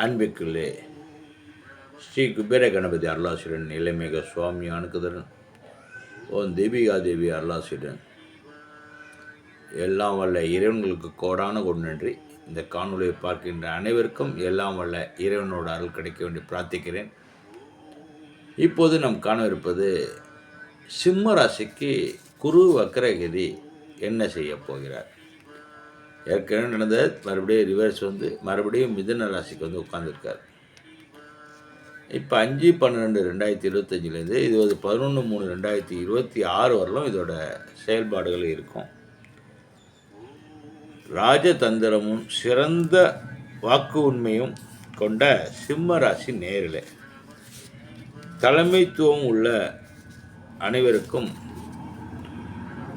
அன்பிற்குள்ளே ஸ்ரீ குபேர கணபதி அருளாசிரியன் நிலைமிக சுவாமி அணுக்குதரன் ஓம் தேவிகா தேவி அருளாசிரியன். எல்லாம் வல்ல இறைவன்களுக்கு கோடான கொண்டு நன்றி இந்த காணொலியை பார்க்கின்ற அனைவருக்கும் எல்லாம் வல்ல இறைவனோட அருள் கிடைக்க வேண்டி பிரார்த்திக்கிறேன். இப்போது நாம் காணவிருப்பது சிம்ம ராசிக்கு குரு வக்கரகிரி என்ன செய்ய போகிறார்? ஏற்கனவே நடந்த மறுபடியும் ரிவர்ஸ் வந்து மறுபடியும் மிதன ராசிக்கு வந்து உட்காந்துருக்கார் இப்போ அஞ்சு பன்னெண்டு ரெண்டாயிரத்தி இருபத்தஞ்சிலேருந்து இது ஒரு பதினொன்று மூணு ரெண்டாயிரத்தி இருபத்தி ஆறு வரலும் இதோட செயல்பாடுகள் இருக்கும். ராஜதந்திரமும் சிறந்த வாக்கு உண்மையும் கொண்ட சிம்ம ராசி நேரில். தலைமைத்துவம் உள்ள அனைவருக்கும்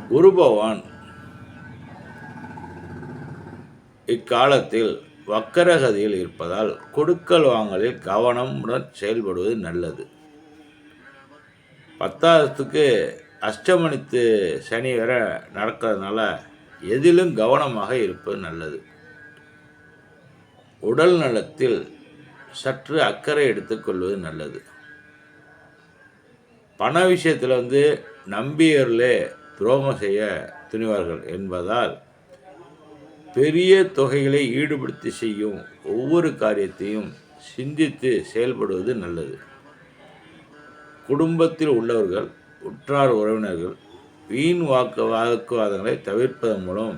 குரு பகவான் இக்காலத்தில் வக்கரகதியில் இருப்பதால் கொடுக்கல் வாங்கலில் கவனமுடன் செயல்படுவது நல்லது. பத்தாயிரத்துக்கு அஷ்டமணித்து சனி வர நடக்கிறதுனால எதிலும் கவனமாக இருப்பது நல்லது. உடல் நலத்தில் சற்று அக்கறை எடுத்துக்கொள்வது நல்லது. பண விஷயத்தில் வந்து நம்பியர்களே துரோகம் செய்ய துணிவார்கள் என்பதால் பெரிய தொகைகளை ஈடுபடுத்தி செய்யும் ஒவ்வொரு காரியத்தையும் சிந்தித்து செயல்படுவது நல்லது. குடும்பத்தில் உள்ளவர்கள் உற்றார் உறவினர்கள் வீண் வாக்கு வாக்குவாதங்களை தவிர்ப்பதன் மூலம்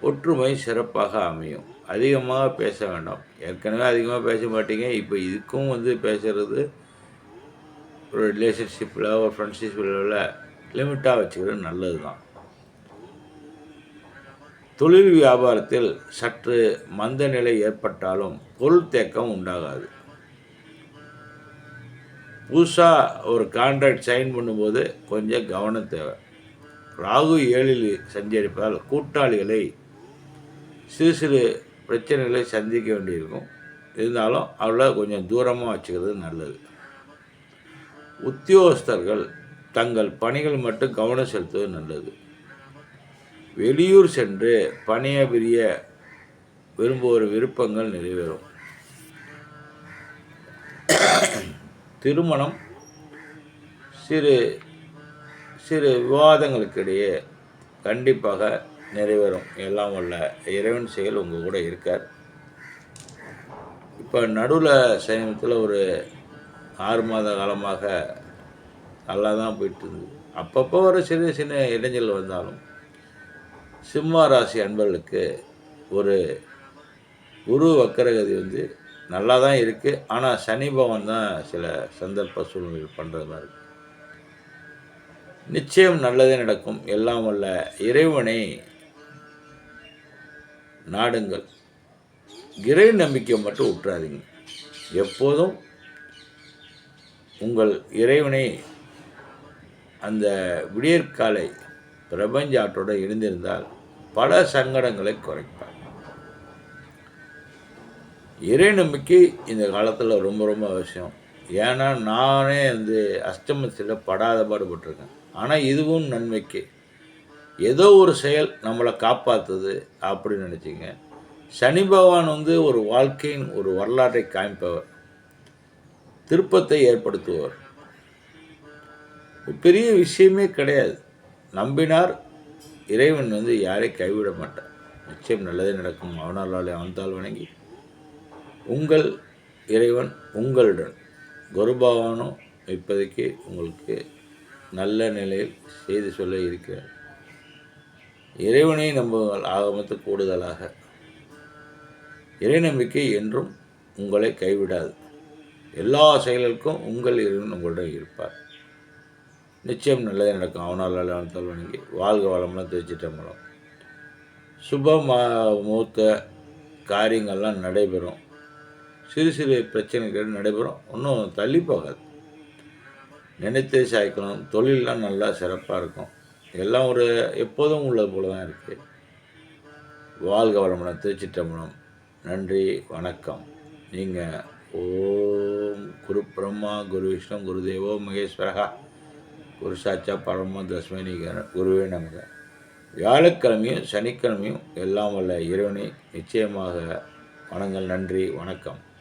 ஒற்றுமை சிறப்பாக அமையும். அதிகமாக பேச வேண்டாம். ஏற்கனவே அதிகமாக பேச மாட்டீங்க. இப்போ இதுக்கும் வந்து பேசுகிறது ஒரு ரிலேஷன்ஷிப்பில் ஒரு ஃப்ரெண்ட்ஷிப்பில் லிமிட்டாக வச்சுக்கிறது நல்லது தான் தொழில் வியாபாரத்தில் சற்று மந்த நிலை ஏற்பட்டாலும் பொருள் தேக்கம் உண்டாகாது. புதுசாக ஒரு கான்ட்ராக்ட் சைன் பண்ணும்போது கொஞ்சம் கவனம் தேவை. ராகு ஏழில் சஞ்சரிப்பதால் கூட்டாளிகளை சிறு சிறு பிரச்சனைகளை சந்திக்க வேண்டியிருக்கும். இருந்தாலும் அவளை கொஞ்சம் தூரமாக வச்சுக்கிறது நல்லது. உத்தியோகஸ்தர்கள் தங்கள் பணிகள் மட்டும் கவனம் செலுத்துவது நல்லது. வெளியூர் சென்று பணியபுரிய விரும்புவோர் விருப்பங்கள் நிறைவேறும். திருமணம் சிறு சிறு விவாதங்களுக்கிடையே கண்டிப்பாக நிறைவேறும். எல்லாம் உள்ள இறைவன் செயல் உங்கள் கூட இருக்கார். இப்போ நடுவில் சமயத்தில் ஒரு ஆறு மாத காலமாக நல்லா தான் போயிட்டு இருந்தது. அப்பப்போ ஒரு சின்ன சின்ன இடைஞ்சல் வந்தாலும் சிம்ம ராசி அன்பர்களுக்கு ஒரு குரு வக்கரகதி வந்து நல்லா தான் இருக்குது ஆனால் சனி பவன் தான் சில சந்தர்ப்ப சூழ்நிலைகள் பண்ணுறது மாதிரி இருக்கு. நிச்சயம் நல்லதே நடக்கும். எல்லாம் வல்ல இறைவனை நாடுங்கள். இறை நம்பிக்கை மட்டும் விட்டுறாதீங்க எப்போதும் உங்கள் இறைவனை அந்த விடியற்காலை பிரபஞ்ச ஆற்றோடு இணைந்திருந்தால் பல சங்கடங்களை குறைப்பார். இறை நம்பிக்கை இந்த காலத்தில் ரொம்ப ரொம்ப அவசியம். ஏன்னா நானே வந்து அஷ்டமத்தில் படாத பாடுபட்டிருக்கேன். ஆனால் இதுவும் நன்மைக்கு. ஏதோ ஒரு செயல் நம்மளை காப்பாற்றுது அப்படின்னு நினச்சிங்க. சனி பகவான் வந்து ஒரு வாழ்க்கையின் ஒரு வரலாற்றை காமிப்பவர் திருப்பத்தை ஏற்படுத்துவார் பெரிய விஷயமே கிடையாது. நம்பினார் இறைவன் வந்து யாரையும் கைவிட மாட்டான் நிச்சயம் நல்லதே நடக்கும். அவனால் அவன்தால் வணங்கி உங்கள் இறைவன் உங்களுடன் குருபகவானும் இப்போதைக்கு உங்களுக்கு நல்ல நிலையில் செய்து சொல்ல இருக்கிறார். இறைவனை நம்புங்கள் ஆகமத்து கூடுதலாக இறை நம்பிக்கை என்றும் உங்களை கைவிடாது. எல்லா செயல்களுக்கும் உங்கள் இறைவன் உங்களுடன் இருப்பார். நிச்சயம் நல்லதே நடக்கும். அவனால் அவனால் வணங்கி வாழ்க வளம்லாம் தெரிச்சிட்ட மூலம் சுப மூத்த காரியங்கள்லாம் நடைபெறும். சிறு சிறு பிரச்சனைகள் நடைபெறும். ஒன்றும் தள்ளி போகாது. நினைத்தே சாய்க்கணும். தொழிலெலாம் நல்லா சிறப்பாக இருக்கும். எல்லாம் ஒரு எப்போதும் உள்ளது போல தான் இருக்குது வாழ்க வளமுடன் திருச்சிட்டம்பலம் நன்றி வணக்கம். நீங்கள் ஓம் குரு பிரம்மா குரு விஷ்ணு குருதேவோ மகேஸ்வரகா குரு சாட்சா பரம தஸ்மனிகர குருவே நமக. வியாழக்கிழமையும் சனிக்கிழமையும் எல்லாம் வல்ல இறைவனை நிச்சயமாக வணங்கள் நன்றி வணக்கம்.